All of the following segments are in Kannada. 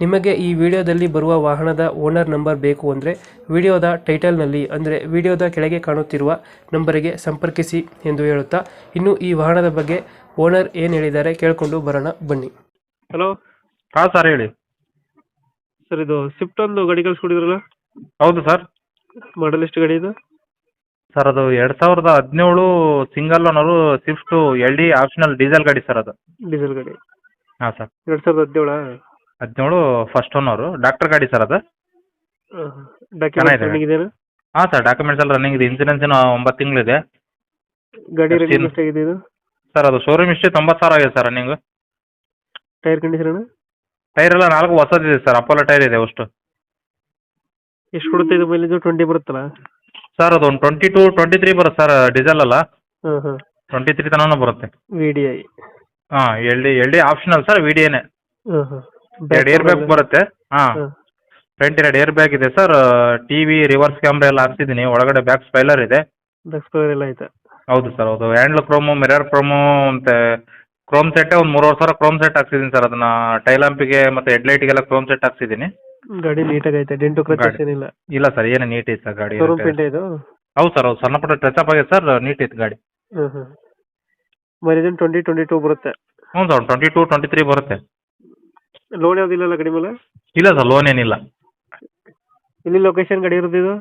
ನಿಮಗೆ ಈ ವಿಡಿಯೋದಲ್ಲಿ ಬರುವ ವಾಹನದ ಓನರ್ ನಂಬರ್ ಬೇಕು ಅಂದರೆ ವಿಡಿಯೋದ ಟೈಟಲ್ನಲ್ಲಿ ಅಂದರೆ ವಿಡಿಯೋದ ಕೆಳಗೆ ಕಾಣುತ್ತಿರುವ ನಂಬರಿಗೆ ಸಂಪರ್ಕಿಸಿ ಎಂದು ಹೇಳುತ್ತಾ ಇನ್ನು ಈ ವಾಹನದ ಬಗ್ಗೆ ಓನರ್ ಏನು ಹೇಳಿದ್ದಾರೆ ಕೇಳಿಕೊಂಡು ಬರೋಣ ಬನ್ನಿ. ಹಲೋ ಹಾಂ ಸರ್ ಹೇಳಿ. ಸರ್ ಇದು ಸ್ವಿಫ್ಟ್ ಒಂದು ಗಾಡಿ ಕಳಿಸ್ಕೊಡಿದ್ರಲ್ಲ? ಹೌದು ಸರ್ ಮಾಡಲ್ ಎಷ್ಟು ಗಾಡಿ ಇದು? ಸರ್ ಅದು ಎರಡು ಸಾವಿರದ ಹದಿನೇಳು single owner Swift L D optional diesel ಗಾಡಿ ಸರ್ ಅದು. ಡೀಸೆಲ್ ಗಾಡಿ. ಹಾಂ ಸರ್ ಎರಡು ಸಾವಿರದ ಹದಿನೇಳ? ಹದಿನೇಳು ಫಸ್ಟ್ ಓನರು ಡಾಕ್ಟರ್ ಗಾಡಿ ಸರ್ ಅದು? ಚೆನ್ನಾಗಿದೆ. ಇದೆಯಾ ಹಾಂ ಸರ್ ಡಾಕ್ಯುಮೆಂಟ್ಸ್ ಎಲ್ಲ ರನ್ನಿಂಗ್ ಇದೆ. ಇನ್ಸೂರೆನ್ಸ್ ಏನು ಒಂಬತ್ತು ತಿಂಗಳು ಗಾಡಿ ರನ್ನಿಂಗ್ ಇದು? ಸರ್ ಅದು ಶೋರೂಮ್ ಇಷ್ಟೇ ತೊಂಬತ್ತು ಸಾವಿರ ಆಗಿದೆ sir running tyre condition tyre ಎಲ್ಲ ನಾಲ್ಕು ಹೊಸದಿದೆ ಸರ್ ಅಪೋಲೋ ಟೈರ್ ಇದೆ ಅಷ್ಟು. ಎಷ್ಟು ಕೊಡುತ್ತೆ ಇದು ಮೈಲೇಜ್ ಟ್ವೆಂಟಿ ಬರುತ್ತಲ್ಲ ಸರ್ ಅದು ಒಂದು ಟ್ವೆಂಟಿ ಟು ಟ್ವೆಂಟಿ ತ್ರೀ ಬರುತ್ತೆ ಸರ್ ಡೀಸೆಲ್ ಅಲ್ಲ. ಹಾಂ ಹಾಂ. ಟ್ವೆಂಟಿ ತ್ರೀ ತನಕ ಬರುತ್ತೆ. ವಿ ಡಿ ಐ ಹಾಂ L D L D optional sir V D ಎನೇ ಹಾಂ ಹಾಂ. ಎರಡು ಏರ್ ಬ್ಯಾಗ್ ಬರುತ್ತೆ. ಹಾ. ಫ್ರಂಟ್ ಎರಡು ಏರ್ ಬ್ಯಾಗ್ ಇದೆ ಸರ್ ಟಿವಿ ರಿವರ್ಸ್ ಕ್ಯಾಮ್ರಾ ಎಲ್ಲ ಹಾಕ್ಸಿದ್ದೀನಿ. ಒಳಗಡೆ ಬ್ಯಾಕ್ ಸ್ಪೈಲರ್ ಇದೆ. ಎಲ್ಲ ಹೌದು ಸರ್ ಹೌದು. ಹ್ಯಾಂಡ್ಲ್ ಕ್ರೋಮು ಮಿರರ್ ಕ್ರೋಮು ಮತ್ತೆ ಕ್ರೋಮ್ ಸೆಟ್ ಒಂದು ಮೂರುವರೆ ಸಾವಿರ ಕ್ರೋಮ್ ಸೆಟ್ ಹಾಕ್ಸಿದ್ದೀನಿ ಸರ್ ಅದನ್ನ ಟೈಲಾಂಪಿಗೆ ಮತ್ತೆ ಹೆಡ್ಲೈಟ್ಗೆಲ್ಲ ಕ್ರೋಮ್ ಸೆಟ್ ಹಾಕ್ಸಿದ್ದೀನಿ. ಗಾಡಿ ನೀಟಾಗಿ ಐತೆ. ಡೆಂಟು ಕ್ರಚಸ್ ಏನಿಲ್ಲ. ಇಲ್ಲ ಸರ್ ಏನು ನೀಟ್ ಐತೆ ಸರ್ ಗಾಡಿ. ಶೋರೂಮ್ ಪೇಂಟ್ ಇದು? ಹೌದು ಸರ್ ಹೌದು. ಸಣ್ಣ ಪುಟ್ಟ ಟಚ್ ಅಪ್ ಆಗಿದೆ ಸರ್ ನೀಟ್ ಐತೆ ಗಾಡಿ. ಹ್ಮ್ ಮೈಲೇಜ್ ಟ್ವೆಂಟಿ ಟ್ವೆಂಟಿ ಟೂ ಬರುತ್ತೆ. ಹ್ಞೂ sir twenty two twenty three ಬರುತ್ತೆ. ಲೋನ್ ಯಾವ್ದಿಲ್ಲ ಗಾಡಿ ಮೇಲೆ? ಇಲ್ಲ ಸರ್ ಲೋನ್ ಏನಿಲ್ಲ. ಇಲ್ಲಿ ಲೊಕೇಶನ್ ಗಾಡಿ ಇರೋದು ಇದು?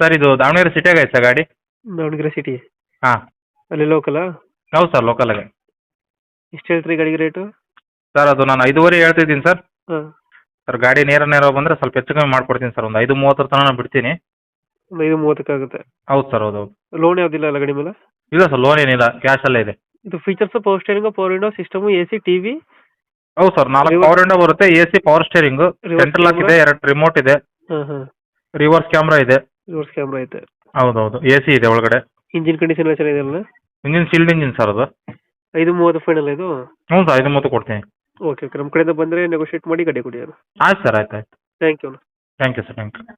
ಸರ್ ಇದು ದಾವಣಗೆರೆ ಸಿಟಿಯಾಗ ಐತೆ ಸರ್ ಗಾಡಿ. ದಾವಣಗೆರೆ ಸಿಟಿ ಹಾಂ. ಅಲ್ಲಿ ಲೋಕಲ್ ಹೌದು ಸರ್ ಲೋಕಲಾಗೆ ಎಷ್ಟು ಹೇಳ್ತೀರಿ ಗಾಡಿಗೆ ರೇಟು ಸರ್ ಅದು ನಾನು ಐದುವರೆ ಹೇಳ್ತಿದ್ದೀನಿ ಸರ್. ಹಾಂ. ಸರ್ ಗಾಡಿ ನೇರ ನೇರ ಬಂದ್ರೆ ಸ್ವಲ್ಪ ಹೆಚ್ಚು ಕಮ್ಮಿ ಮಾಡ್ಕೊಡ್ತೀನಿ ಸರ್ ಒಂದು ಐದು ಮೂವತ್ತರ ತನಕ ನಾನು ಬಿಡ್ತೀನಿ. ಒಂದು ಐದು ಮೂವತ್ತಕ್ಕಾಗುತ್ತೆ. ಹೌದು ಸರ್ ಹೌದು ಹೌದು. ಲೋನ್ ಯಾವ್ದಿಲ್ಲ ಅಲ್ಲ ಗಾಡಿ ಮೇಲೆ? ಇಲ್ಲ ಸರ್ ಲೋನ್ ಏನಿಲ್ಲ ಕ್ಯಾಶಲ್ಲೇ ಇದೆ. ಇದು features power steering power window system A C T V ಹೌದು ಸರ್ ನಾಲ್ಕು ಪವರ್ ವಿಂಡೋ ಬರುತ್ತೆ A C power steering Reverse central lock camera? ಇದೆ ಎರಡು ರಿಮೋಟ್ ಇದೆ. ಹಾಂ ಹಾಂ ರಿವರ್ಸ್ ಕ್ಯಾಮ್ರಾ ಇದೆ. ರಿವರ್ಸ್ ಕ್ಯಾಮ್ರಾ ಐತೆ. ಹೌದು ಹೌದು ಎ ಸಿ ಇದೆ ಒಳಗಡೆ. ಇಂಜಿನ್ ಕಂಡೀಷನ್ ಎಲ್ಲ ಚೆನ್ನಾಗಿದೆ ಅಲ್ಲ ಇಂಜಿನ್ ಸೀಲ್ಡ್ ಇಂಜಿನ್ ಸರ್ ಅದು. ಐದು ಮೂವತ್ತು ಫೈನಲ್ ಇದು? ಹ್ಞೂ ಸರ್ ಐದು ಮೂವತ್ತು ಕೊಡ್ತೀನಿ. ಓಕೆ ಓಕೆ ನಮ್ಮ ಕಡೆಯಿಂದ ಬಂದರೆ ನೆಗೋಷಿಯೇಟ್ ಮಾಡಿ ಗಾಡಿ ಕೊಡಿ ಆಯ್ತು ಸರ್ ಆಯ್ತು ಆಯ್ತು. Thank you thank you sir thank you